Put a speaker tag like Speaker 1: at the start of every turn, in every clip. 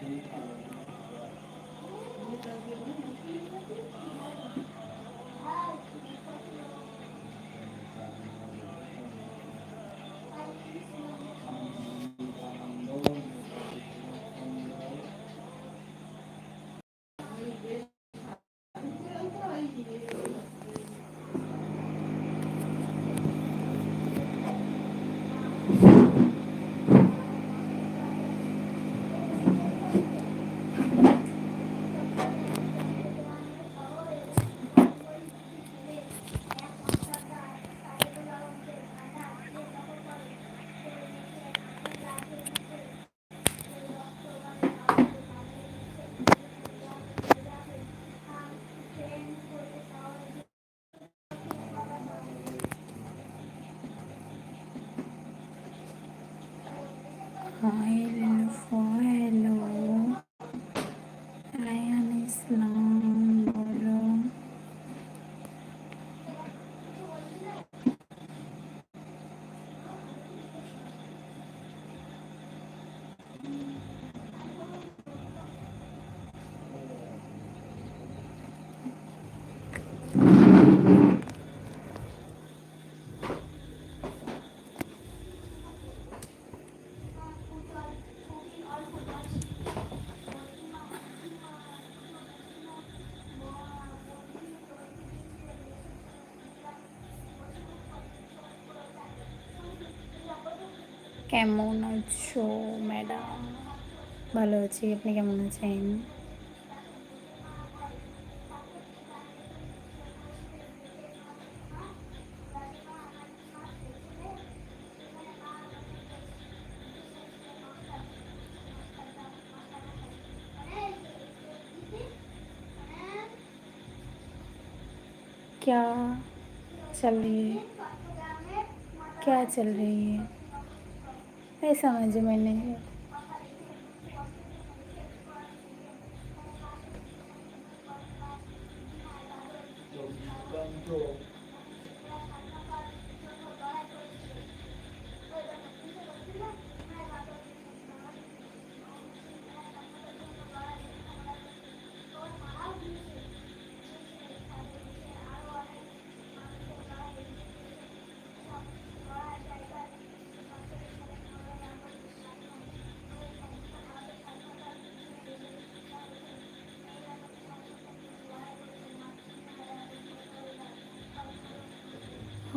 Speaker 1: তিনি ভালো I love কেমন আছো ম্যাডাম ভালো আছি আপনি কেমন আছেন क्या चल रही है क्या चल रही है नहीं समझ में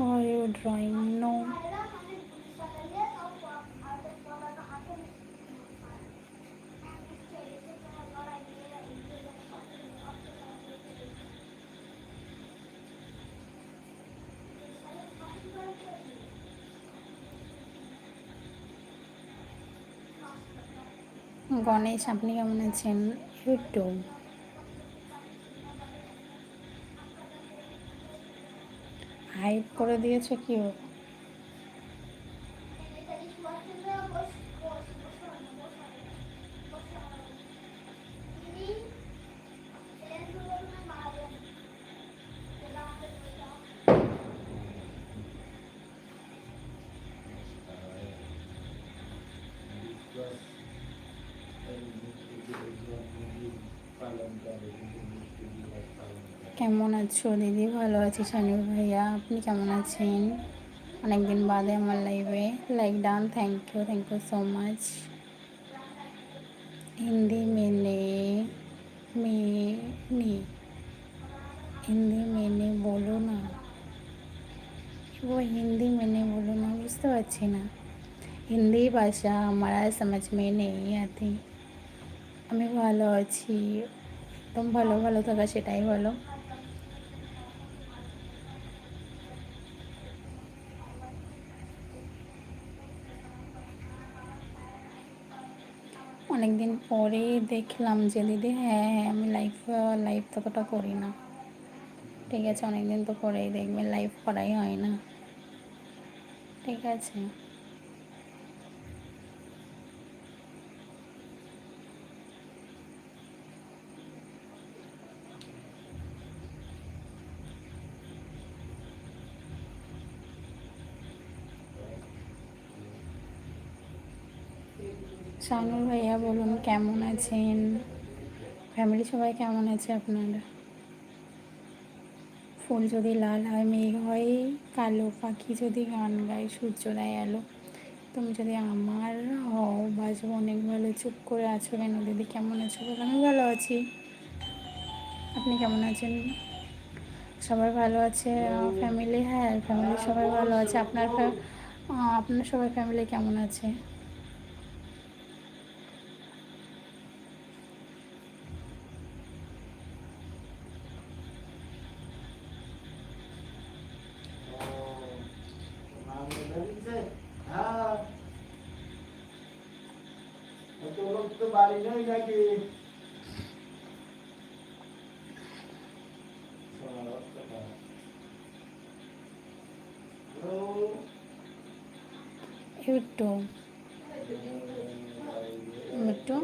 Speaker 1: are you drawing? No. Ganesh আপনি কেমন আছেন ইউটিউব হাইড করে দিয়েছে কি ও? কেমন আছো? দিদি ভালো আছি সানির ভাইয়া। আপনি কেমন আছেন? অনেকদিন বাদে আমার লাইভে like done thank you thank you so much Hindi মেনে মেনে হিন্দি মেনে বলো না। ও হিন্দি মেনে বলো না, বুঝতে পারছি না। হিন্দি ভাষা আমার আর সমাজ মেয়ে নেই আতি আমি ভালো আছি। একদম ভালো ভালো থাকা, সেটাই ভালো অনেকদিন পরে দেখলাম যে, দিদি হ্যাঁ হ্যাঁ আমি লাইভ লাইভ ততটা করি না। ঠিক আছে অনেক দিন তো পরেই দেখবে লাইভ করাই হয় না। ঠিক আছে।
Speaker 2: শানুর ভাইয়া বলুন, কেমন আছেন? ফ্যামিলি সবাই কেমন আছে আপনারা? ফুল যদি লাল হয়, মেঘ হয়, কালো পাখি যদি গান গায় সূর্যরায় এলো তুমি যদি আমার হও, বাজবো অনেক ভালো, চুপ করে আছো কেন? দিদি কেমন আছো বলো, আমি ভালো আছি। আপনি কেমন আছেন? সবাই ভালো আছে? ফ্যামিলি হ্যাঁ ফ্যামিলি সবাই ভালো আছে। আপনার আপনার সবাই ফ্যামিলি কেমন আছে?
Speaker 3: তো বাড়ি নেই নাকি
Speaker 2: একটু একটু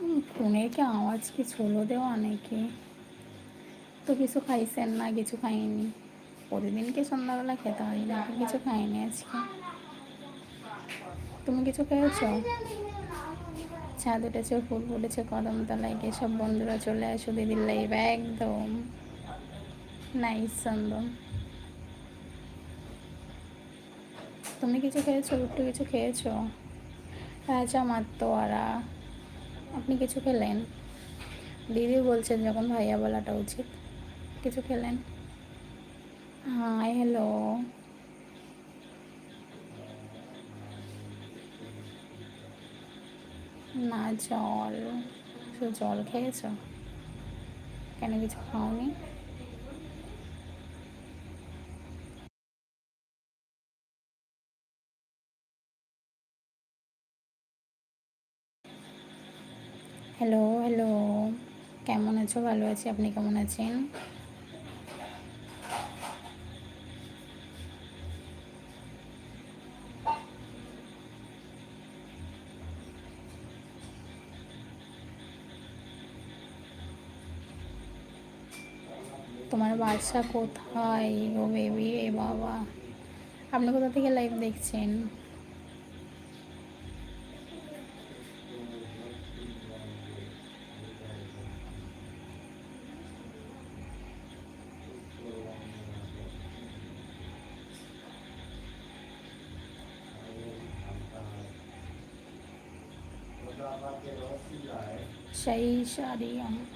Speaker 2: উম, ফোনে কি আওয়াজ কি ছোলো দেওয়া নাকি তো কিছু খাইছেন না কিছু খাইনি প্রতিদিনকে সন্ধ্যাবেলা খেতে হয় না কিছু খাইনি আজকে। তুমি কিছু খেয়েছো? ছাদ উঠেছে ফুল ফুটেছে, কদম তলায় গিয়ে সব বন্ধুরা চলে আসো দিদির লাইভ একদম। নাইস চন্দন তুমি কিছু খেয়েছো? একটু কিছু খেয়েছো? রাজা মাত্তোয়ারা আপনি কিছু খেলেন? দিদি বলছেন যখন ভাইয়া বলাটা উচিত। কিছু খেলেন? হাই হ্যালো না, জল। শুধু জল খেয়েছো? কেন কিছু খাওনি? হ্যালো হ্যালো কেমন আছো? ভালো আছি। আপনি কেমন আছেন? তোমার বাসা কোথায়? গো বেবি এ বাবা। আপনি কোথা থেকে লাইভ দেখছেন? সেই সারিয়াম লিলুফা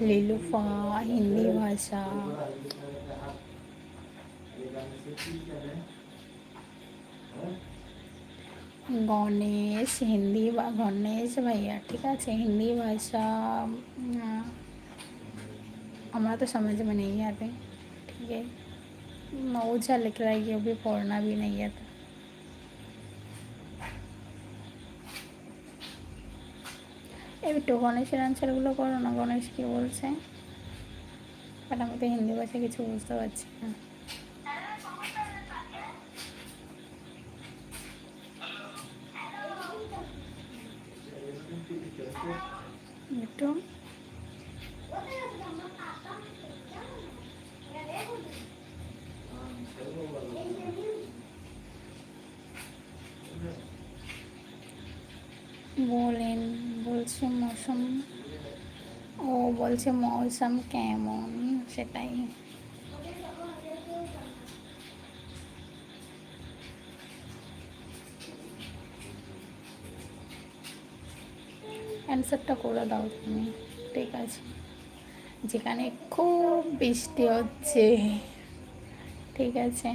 Speaker 2: लिलुफा हिंदी भाषा। गणेश, हिंदी गणेश भैया, ठीक है? हिंदी भाषा हमारा तो समझ में नहीं आते, ठीक है? नौचा लिख रहा है ये अभी पढ़ना भी नहीं आता। একটু গণেশের অ্যান্সারগুলো করো না, গণেশ কি বলছে? বাট আমি তো হিন্দি ভাষা কিছু বুঝতে পারছি না। বলেন। বলছে মৌসুম, ও বলছে মৌসুম কেমন? সেটাই। অ্যান্সারটা করে দাও তুমি, ঠিক আছে। যেখানে খুব বৃষ্টি হচ্ছে, ঠিক আছে।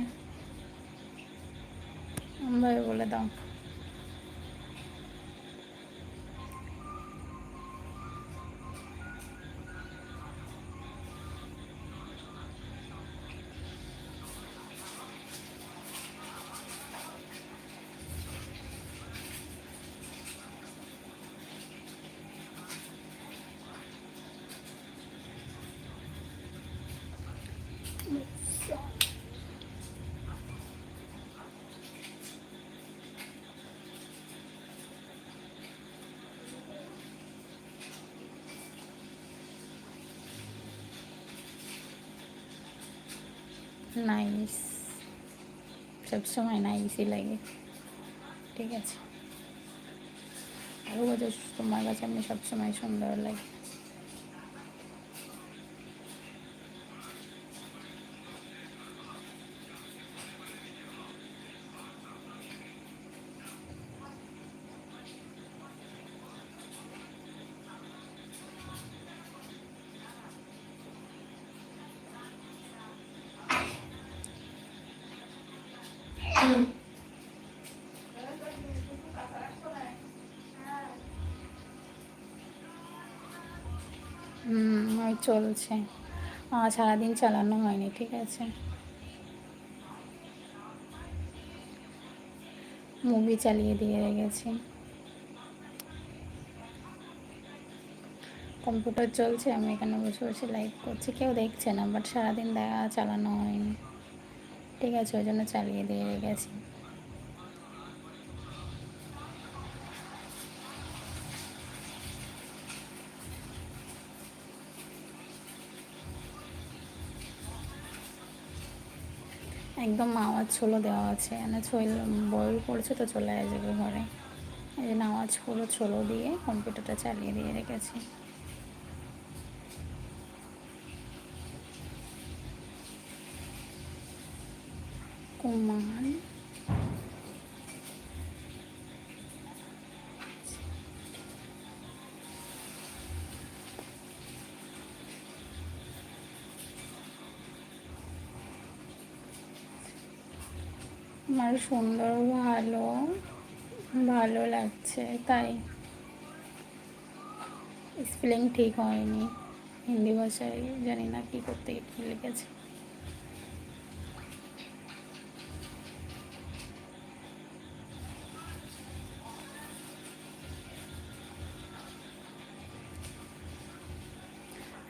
Speaker 2: ভাবে বলে দাও। নাইস সবসময় নাইসই লাগে ঠিক আছে আরও বছর তোমার কাছে আমি সবসময় সুন্দর লাগে হুম ওই চলছে। সারাদিন চালানো হয়নি, ঠিক আছে। মুভি চালিয়ে দিয়ে রেখেছি কম্পিউটার চলছে, আমি এখানে বসে বসে লাইভ করছি। কেউ দেখছে না বাট সারাদিন দেখা, চালানো হয়নি। ঠিক আছে, ওই জন্য চালিয়ে দিয়ে গেছি। একদম আওয়াজ ছোলো দেওয়া আছে মানে ছোল বই পড়ছে তো চলে আসবে ঘরে। এই জন্য আওয়াজ পুরো ছোলো দিয়ে কম্পিউটারটা চালিয়ে দিয়ে রেখেছি। কুমার আমার সুন্দর, ভালো ভালো লাগছে, তাই। স্পেলিং ঠিক হয়নি, হিন্দি ভাষায় জানি না কী করতে কী লিখেছে।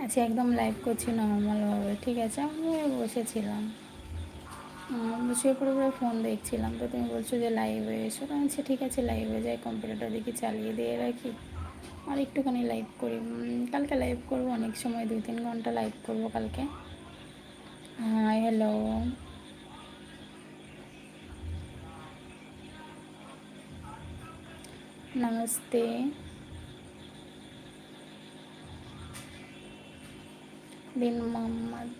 Speaker 2: আচ্ছা একদম লাইভ করছি নর্মালভাবে ঠিক আছে? আমি বসেছিলাম। শুয়ে পড়ে পড়ে ফোন দেখছিলাম, তো তুমি বলছো যে লাইভে এসো। তো আমি ঠিক আছে লাইভে যাই কম্পিউটারটা দেখি, চালিয়ে দিয়ে রাখি। আর একটুখানি লাইভ করি। কালকে লাইভ করব, অনেক সময়, দুই তিন ঘণ্টা লাইভ করব কালকে। হাই হ্যালো নমস্তে দিন Mohammad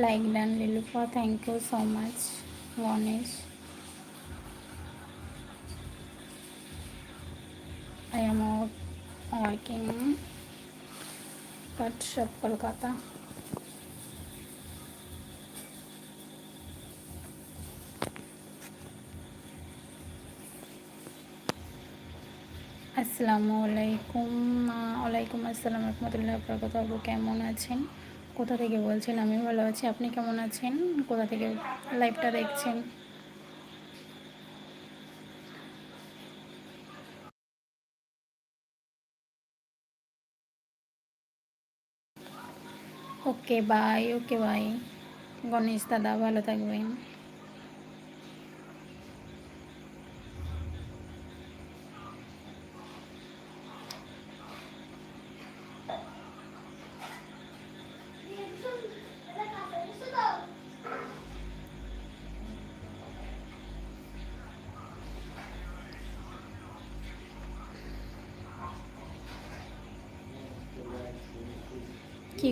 Speaker 2: done lilufa thank you so much ganesh i am out working cut shop kolkata আসসালামু আলাইকুম ওয়ালাইকুম আসসালাম রহমতুল্লাহ বরকত আপু কেমন আছেন কোথা থেকে বলছেন? আমি ভালো আছি। আপনি কেমন আছেন? কোথা থেকে লাইভটা দেখছেন? Okay bye okay bye Ganesh দাদা, ভালো থাকবেন।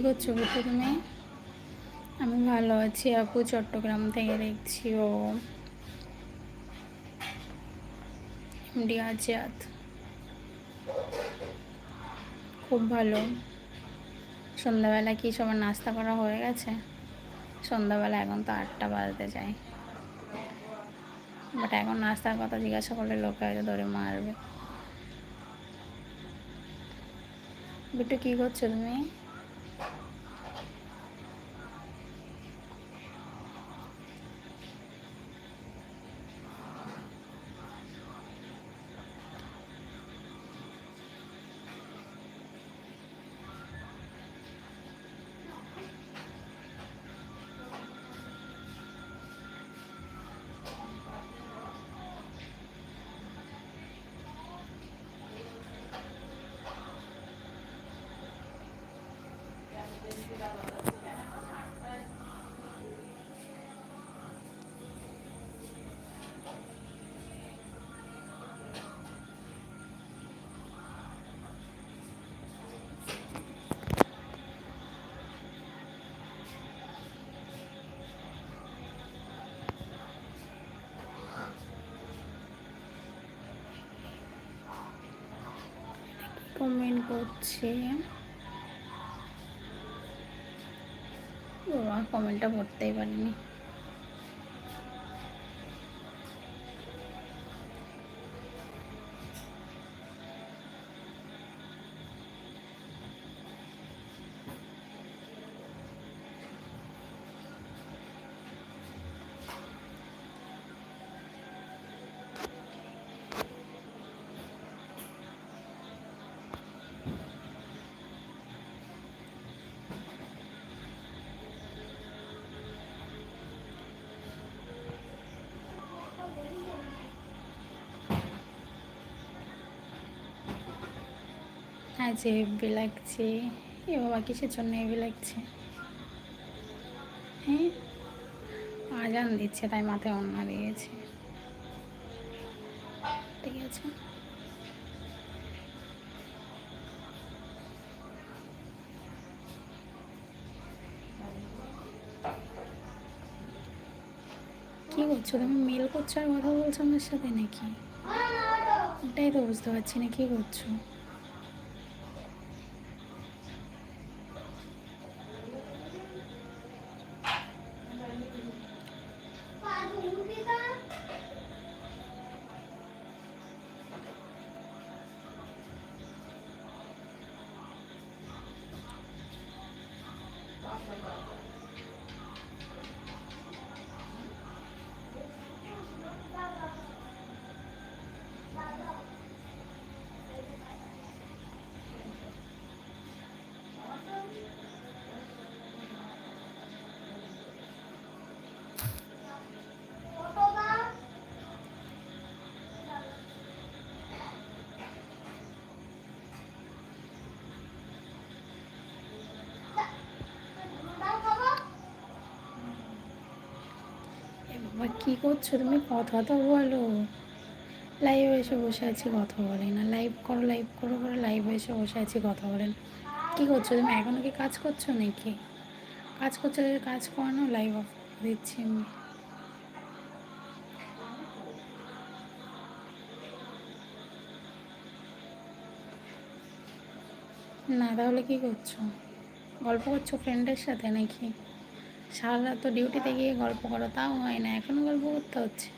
Speaker 2: করছ বুঝতে তুমি? আমি ভালো আছি আপু, চট্টগ্রাম থেকে দেখছি ও। এমডি খুব ভালো। সন্ধ্যাবেলা কি সবার নাস্তা করা হয়ে গেছে? সন্ধ্যাবেলা এখন তো আটটা বাজতে যায়। বাট এখন নাস্তার কথা জিজ্ঞাসা করলে লোকে হয়তো ধরে মারবে। বিট্টু কী করছ তুমি? করছে। কমেন্টটা পড়তেই পারিনি। আজ হেভি লাগছে, এ বাবা কিসের জন্য হেভি লাগছে? হ্যাঁ? আজান দিচ্ছে, তাই মাথায় অন্য দিয়েছে। ঠিক আছে। কি করছ? তুমি মেল করছ আর কথা বলছো আমার সাথে নাকি? ওটাই তো বুঝতে পারছি না, কি করছ এ বাবা কী করছ? তুমি কথা তো বলো। লাইভে এসে বসে আছি, কথা বলে না। লাইভ করো লাইভ করো, করে লাইভে এসে বসে আছি, কথা বলেন। কী করছ? তুমি এখনও কি কাজ করছ নাকি? কাজ করছ কাজ করো না লাইভ অফ দিচ্ছি আমি। না, তাহলে কী করছ? গল্প করছ ফ্রেন্ডের সাথে নাকি? সারা রাত তো ডিউটিতে গিয়ে গল্প করো, তাও হয় না এখনও গল্প করতে হচ্ছে।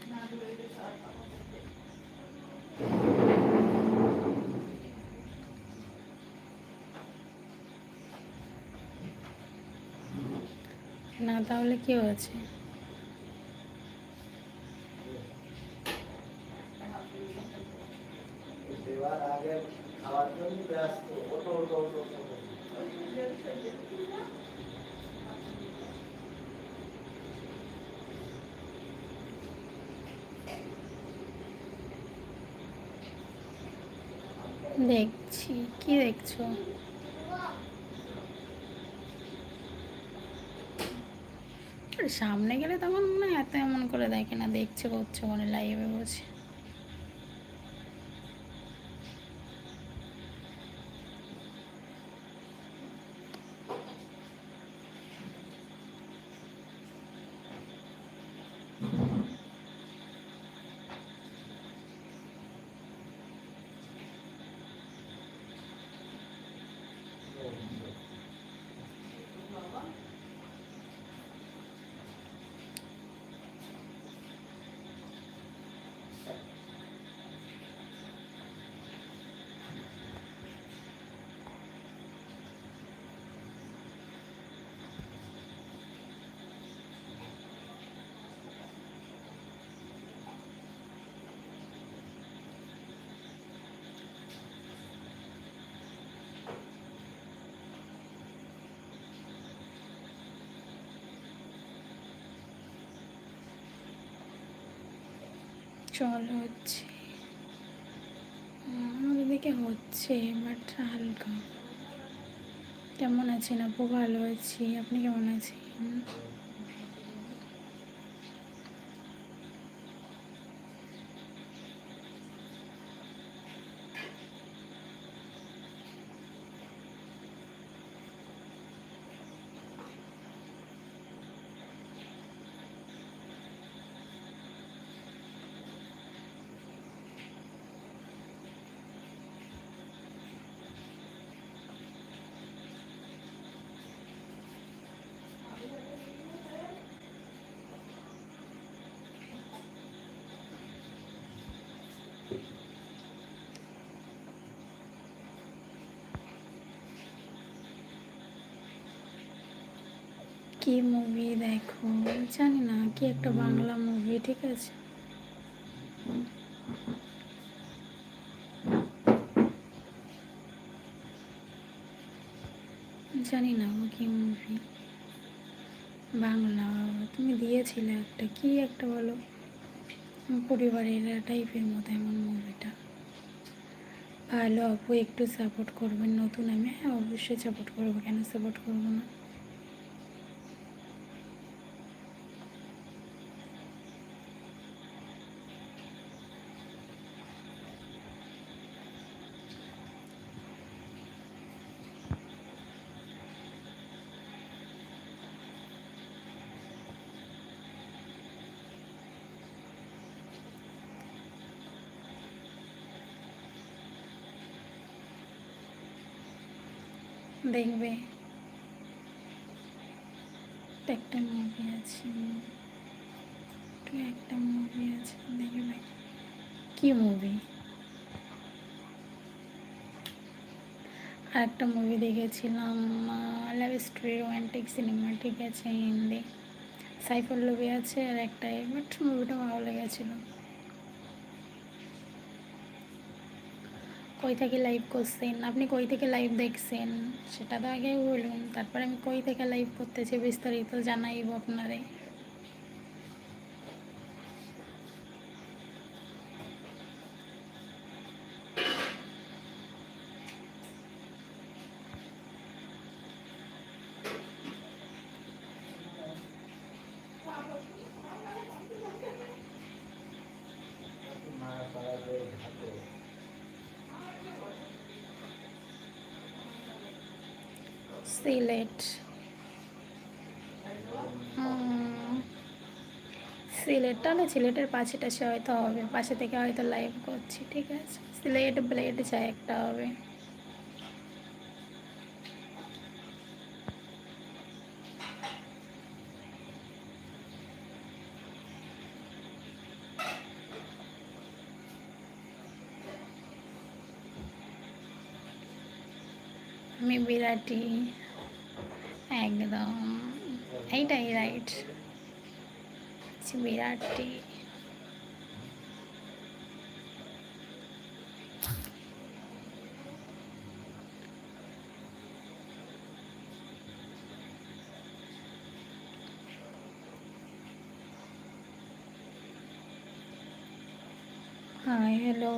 Speaker 2: না, তাহলে কি হয়েছে? দেখছি, কি দেখছ? সামনে গেলে তখন মনে হয় এত এমন করে দেখে না, দেখছে করছে মানে লাইভে বসে। জল হচ্ছে। আমাদের দিকে হচ্ছে বাট হালকা। কেমন আছেন আপু? ভালো আছি। আপনি কেমন আছেন? জানি না কি একটা বাংলা মুভি ঠিক আছে? জানি না ও কি মুভি বাংলা তুমি দিয়েছিলে একটা কি একটা বলো? পরিবারের টাইপের মতো এমন মুভিটা ভালো আপু একটু সাপোর্ট করবেন নতুন আমি। হ্যাঁ অবশ্যই সাপোর্ট করব কেন সাপোর্ট করব না? দেখবে। একটা মুভি আছে। একটু একটা মুভি আছে দেখবে কি মুভি আর একটা মুভি দেখেছিলাম লাভ স্টোরি রোমান্টিক সিনেমা ঠিক আছে, হিন্দি। সাইফল্লভী আছে আর একটা বাট মুভিটা ভালো লেগেছিলো। কই থেকে লাইভ করছেন? আপনি কই থেকে লাইভ দেখছেন? সেটা তো আগে বলুন। তারপরে আমি কই থেকে লাইভ করতেছি বিস্তারিত জানাইব আপনারে। সিলেট। সিলেট তাহলে সিলেটের পাশে টাশে হয়তো হবে, পাশে থেকে হয়তো লাইভ করছি, ঠিক আছে? সিলেট ব্লেড চাই একটা হবে। বিরাটি একদম এইটাই রাইট বিরাটি হাই হ্যালো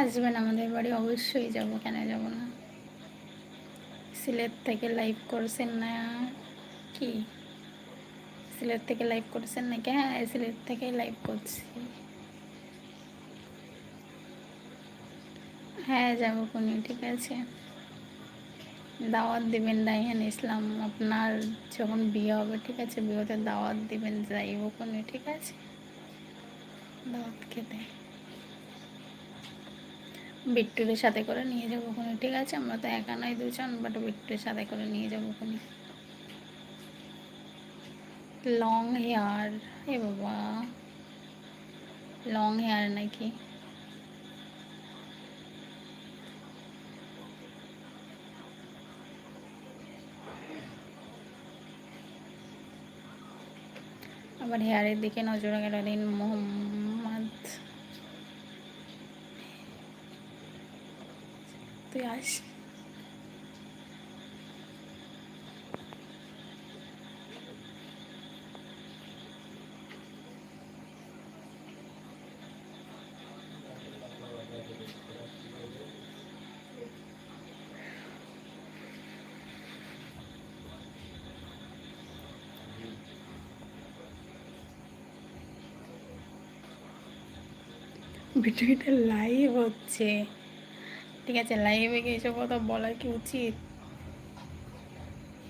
Speaker 2: আসবেন আমাদের বাড়ি অবশ্যই যাব, কেন যাব না? সিলেট থেকে লাইভ করছেন না কি? সিলেট থেকে লাইভ করছেন নাকি? হ্যাঁ সিলেট থেকে লাইভ করছি। হ্যাঁ যাব কোনি, ঠিক আছে। দাওয়াত দিবেন রাইহান ইসলাম, আপনার যখন বিয়ে হবে, ঠিক আছে? বিয়েতে দাওয়াত দিবেন, যাইব কোনি, ঠিক আছে? দাওয়াত খেতে। বিট্টুরের সাথে করে নিয়ে যাব ওখানে ঠিক আছে? আমরা তো একা নয় দুজন বাট বিট্টুরের সাথে করে নিয়ে যাব ওখানে লং হেয়ার এ বাবা। লং হেয়ার নাকি? আবার হেয়ারের দিকে নজর গেল দিন মোহাম্মদ তুই আস। ভিডিওটা লাইভ হচ্ছে। ঠিক আছে লাইভে গিয়ে এসব কথা বলা কি উচিত?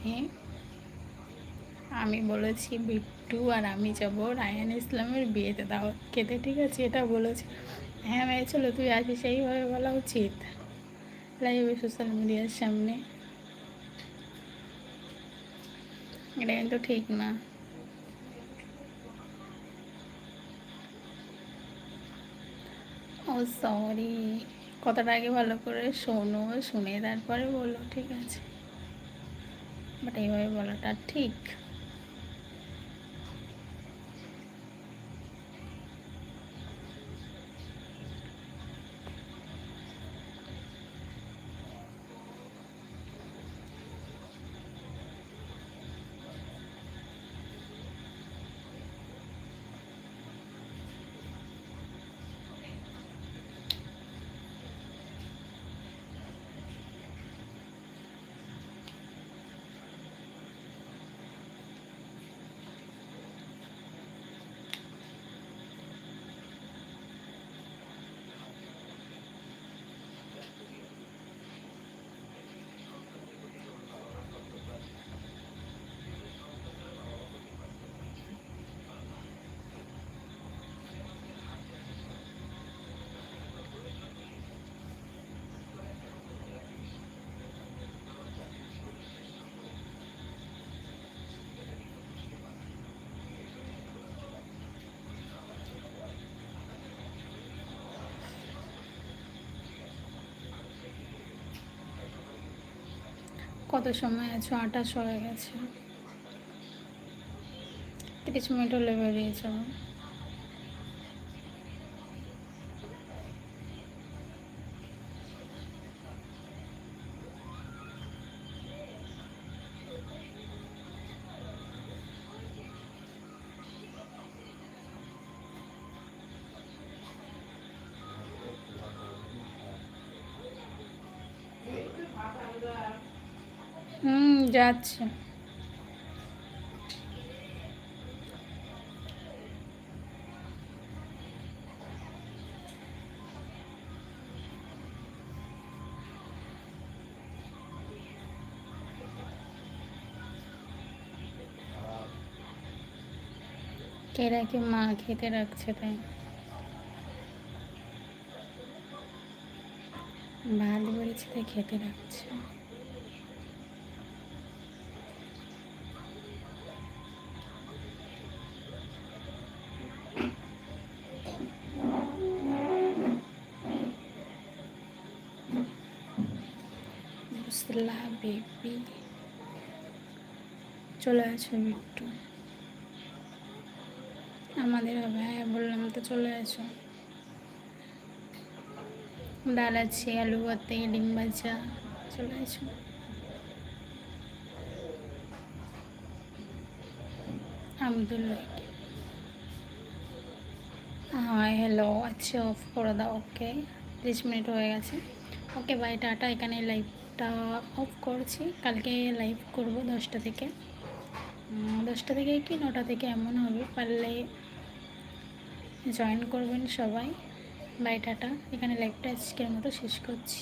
Speaker 2: হ্যাঁ আমি বলেছি বিট্টু আর আমি যাব রায়ান ইসলামের বিয়েতে, দাও খেতে, ঠিক আছে, এটা বলেছি। হ্যাঁ মেয়ে চলো তুই আসিস সেইভাবে বলা উচিত। লাইভে সোশ্যাল মিডিয়ার সামনে। এটা কিন্তু ঠিক না। ও সরি কথাটা আগে ভালো করে শোনো শুনে তারপরে বলো ঠিক আছে? বাট এইভাবে বলাটা ঠিক? কত সময় আছো? আটাশ হয়ে গেছে। কিছু মিনিট হলে বেরিয়ে যাও। যাচ্ছে। কে রাখে মা খেতে রাখছে তাই? ভালো বলেছে তাই খেতে রাখছে। বুঝলা বেবি চলে আসো একটু। আমাদের হবে হ্যাঁ বললাম তো চলে আসো। ডাল আছে আলু ভাতে ডিম ভাজা, চলে আসো। আলহামদুলিল্লাহ হ্যাঁ হ্যালো আচ্ছা অফ করে দাও ওকে তিরিশ মিনিট হয়ে গেছে। ওকে বাই টাটা এখানে লাইভটা অফ করছি। কালকে লাইভ করব দশটা থেকে। দশটা থেকে কি, নটা থেকে এমন হবে। পারলে জয়েন করবেন সবাই। Bye, tata. এখানে লাইভটা আজকের মতো শেষ করছি।